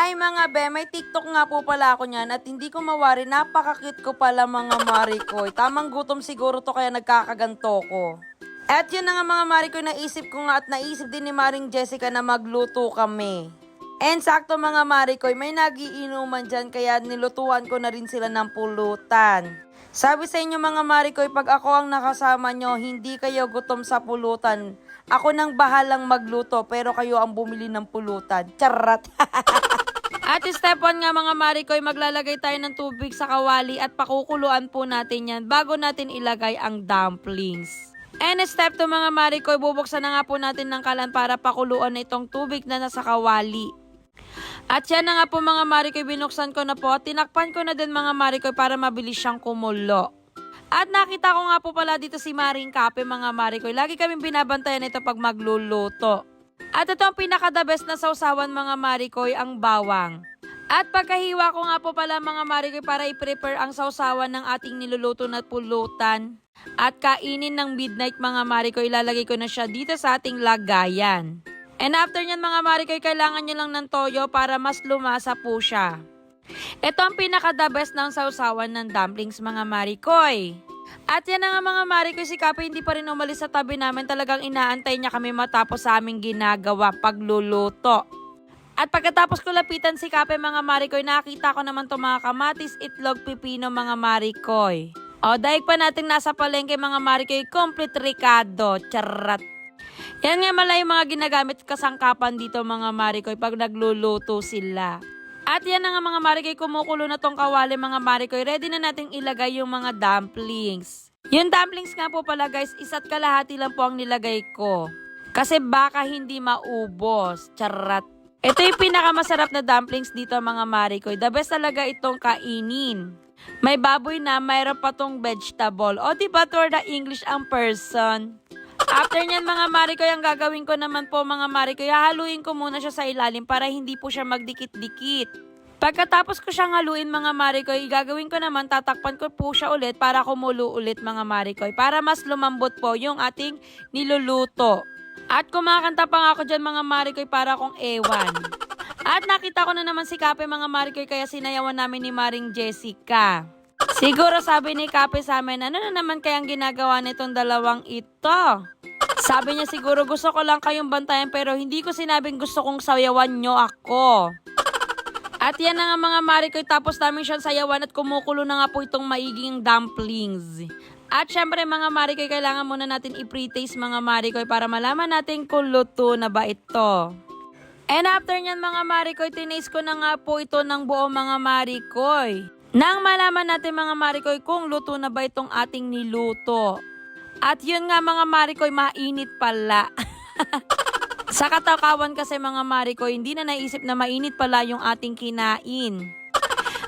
Ay mga be, may TikTok nga po pala ako niyan at hindi ko mawari, napakakit ko pala mga Marikoy. Tamang gutom siguro to kaya nagkakaganto ko. At yun na nga mga Marikoy, naisip ko nga at naisip din ni Maring Jessica na magluto kami. And sakto mga Marikoy, may nagiinuman dyan kaya nilutuan ko na rin sila ng pulutan. Sabi sa inyo mga Marikoy, pag ako ang nakasama nyo, hindi kayo gutom sa pulutan. Ako nang bahalang magluto pero kayo ang bumili ng pulutan. Charat! At step 1 nga mga Marikoy, maglalagay tayo ng tubig sa kawali at pakukuluan po natin yan bago natin ilagay ang dumplings. And step 2 mga Marikoy, bubuksan na nga po natin ng kalan para pakuluan na itong tubig na nasa kawali. At yan na nga po mga Marikoy, binuksan ko na po. Tinakpan ko na din mga Marikoy para mabilis siyang kumulo. At nakita ko nga po pala dito si Maring Kape mga Marikoy. Lagi kaming binabantayan ito pag magluluto. At ito ang pinaka-the best na sausawan mga Marikoy, ang bawang. At pagkahiwa ko nga po pala mga Marikoy para i-prepare ang sausawan ng ating niluluto na pulutan. At kainin ng midnight mga Marikoy, ilalagay ko na siya dito sa ating lagayan. And after nyan mga Marikoy, kailangan nyo lang ng toyo para mas lumasa po siya. Ito ang pinaka-the best ng sausawan ng dumplings mga Marikoy. At yan na nga mga Marikoy, si Kape hindi pa rin umalis sa tabi namin. Talagang inaantay niya kami matapos sa aming ginagawa pagluluto. At pagkatapos ko lapitan si Kape mga Marikoy, nakita ko naman to mga kamatis, itlog, pipino mga Marikoy. O, daig pa natin nasa palengke mga Marikoy, complete ricado, charat. Yan nga mala mga ginagamit kasangkapan dito mga Marikoy pag nagluluto sila. At yan na nga mga Marikoy, kumukulo na tong kawali mga Marikoy. Ready na nating ilagay yung mga dumplings. Yung dumplings nga po pala guys, isa't kalahati lang po ang nilagay ko. Kasi baka hindi maubos. Charat. Ito yung pinakamasarap na dumplings dito mga Marikoy. The best talaga itong kainin. May baboy na, mayroon pa tong vegetable. O diba to the English ang person? After nyan mga Marikoy, ang gagawin ko naman po mga Marikoy, hahaluin ko muna siya sa ilalim para hindi po siya magdikit-dikit. Pagkatapos ko siyang haluin mga Marikoy, gagawin ko naman, tatakpan ko po siya ulit para kumulo ulit mga Marikoy. Para mas lumambot po yung ating niluluto. At kumakanta pa nga ako dyan mga Marikoy para kong ewan. At nakita ko na naman si Kape mga Marikoy kaya sinayawan namin ni Maring Jessica. Siguro sabi ni Kape sa amin, ano na naman kayang ginagawa nitong dalawang ito? Sabi niya siguro gusto ko lang kayong bantayan pero hindi ko sinabing gusto kong sayawan nyo ako. At yan na nga mga Marikoy, tapos namin siyang sayawan at kumukulo na nga po itong maiging dumplings. At syempre mga Marikoy, kailangan muna natin i-pre-taste mga Marikoy para malaman natin kung luto na ba ito. And after nyan mga Marikoy, tinaste ko na nga po ito ng buo mga Marikoy. Nang malaman natin mga Marikoy kung luto na ba itong ating niluto. At yun nga mga Marikoy, mainit pala. Sa katakawan kasi mga Marikoy, hindi na naisip na mainit pala yung ating kinain.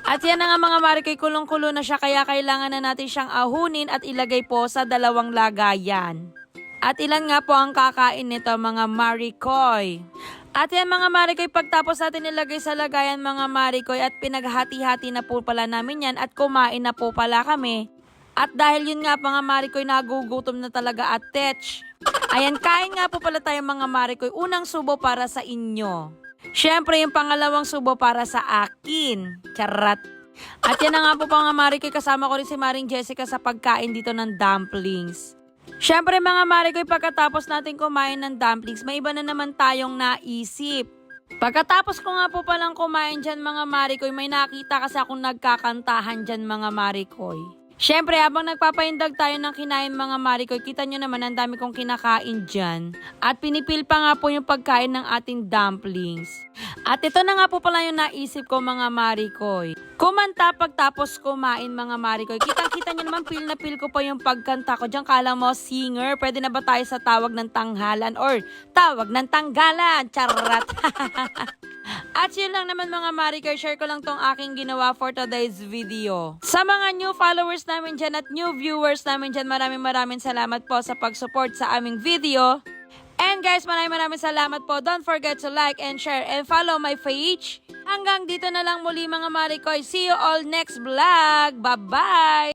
At yan na nga mga Marikoy, kulong-kulo na siya kaya kailangan na natin siyang ahunin at ilagay po sa dalawang lagayan. At ilan nga po ang kakain nito mga Marikoy. At yan mga Marikoy, pagtapos natin ilagay sa lagayan mga Marikoy at pinaghati-hati na po pala namin yan at kumain na po pala kami. At dahil yun nga mga Marikoy, nagugutom na talaga at tetch. Ayan, kain nga po pala tayo mga Marikoy. Unang subo para sa inyo. Siyempre, yung pangalawang subo para sa akin. Charat. At yan na nga po mga Marikoy, kasama ko rin si Maring Jessica sa pagkain dito ng dumplings. Siyempre mga Marikoy, pagkatapos natin kumain ng dumplings, may iba na naman tayong naisip. Pagkatapos ko nga po palang kumain dyan mga Marikoy, may nakita kasi akong nagkakantahan dyan mga Marikoy. Siyempre, habang nagpapaindag tayo ng kinain mga Marikoy, kita nyo naman ang dami kong kinakain dyan. At pinipil pa nga po yung pagkain ng ating dumplings. At ito na nga po pala yung naisip ko mga Marikoy. Kumanta pagtapos kumain mga Marikoy. Kitang-kita nyo naman, feel na feel ko pa yung pagkanta ko. Diyan kala mo, singer, pwede na ba tayo sa tawag ng tanghalan or tawag ng tanggalan? Charat! At yun lang naman mga Marikoy, share ko lang tong aking ginawa for today's video. Sa mga new followers namin dyan at new viewers namin dyan, maraming maraming salamat po sa pag-support sa aming video. And guys, maraming maraming salamat po. Don't forget to like and share and follow my page. Hanggang dito na lang muli mga Marikoy. See you all next vlog. Bye-bye!